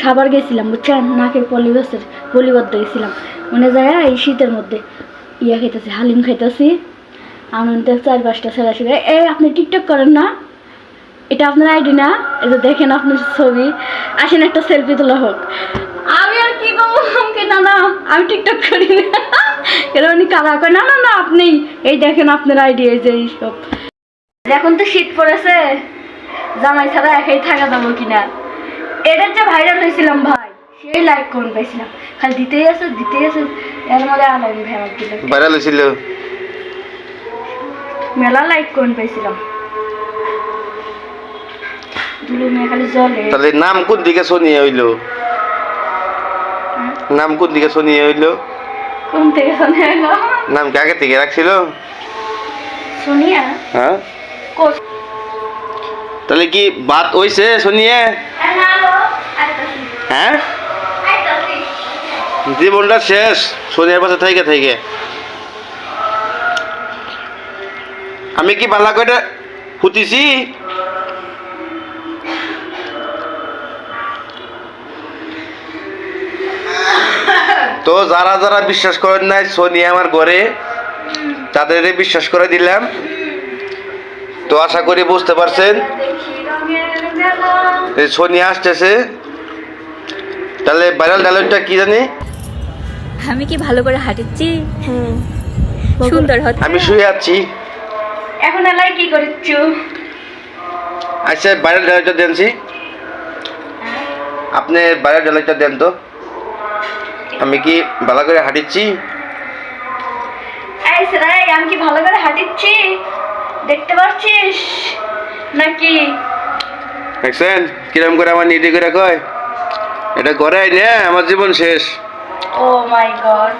সাবার গেছিলাম, বুঝছেন? নাকের পলি গাছের পলি করতে গেছিলাম। মনে যায়, এই শীতের মধ্যে ইয়া খাইতেছি, হালিম খাইতেছি। আনন্দ চার পাঁচটা ছেলে আসবে এই আপনি টিকটক করেন না? এটা আপনার আইডি না? এটা দেখেন আপনার ছবি। আসেন একটা সেলফি তোলা হোক। আমি আর কি করব? আমাকে না না, আমি টিকটক করি না। এরা উনি কালা করে না না না, আপনি, এই দেখেন আপনার আইডি, এই যে এইসব। এখন তো শীত পড়েছে। জামাই ছাড়া একাই থাকা যাব কিনা? এটার যে ভাইরাল হয়েছিলাম ভাই সেই লাইক কমেন্ট পাইছিলাম। খালি দিতেই আছে দিতেই আছে এর মধ্যে আলাই ভেঙে দিল। ভাইরাল হয়েছিল। মেলা লাইক কমেন্ট পাইছিলাম। তাহলে নাম কোন দিকে শনিয়ে হইল? নাম কোন দিকে শনিয়ে হইল? কোন থেকে শোনা এলো নাম কি আগে থেকে রাখছিল? শুনিয়া? হ্যাঁ। তাহলে কি বাত হইছে শনিয়ে? হ্যাঁ? জীবনটা শেষ শনিয়ার পাশে থেকে থেকে। আমি কি বালা করে ফুটিছি? তো যারা যারা বিশ্বাস করেন নাই সোনি আমার ঘরে তাদের বিশ্বাস করে দিলাম। তো আশা করি বুঝতে পারছেন। এই সোনি আসতেছে। তাহলে ভাইরাল ডায়লগটা কি জানি? আমি কি ভালো করে হাঁটিচ্ছি? সুন্দর হচ্ছে। আমি শুয়ে আছি। এখন এলাই কি করিচ্ছু আচ্ছা ভাইরাল ডায়লগটা দেনছি আপনি ভাইরাল ডায়লগটা দেন তো। আমি কি ভালো করে হাঁটিচ্ছি? এই সেরাই আমি কি ভালো করে হাঁটিচ্ছি? দেখতে পাচ্ছিস? নাকি? দেখছেন কিরম করে আমার নিডি করে কয়? এটা করাই নে আমার জীবন শেষ। ও মাই গড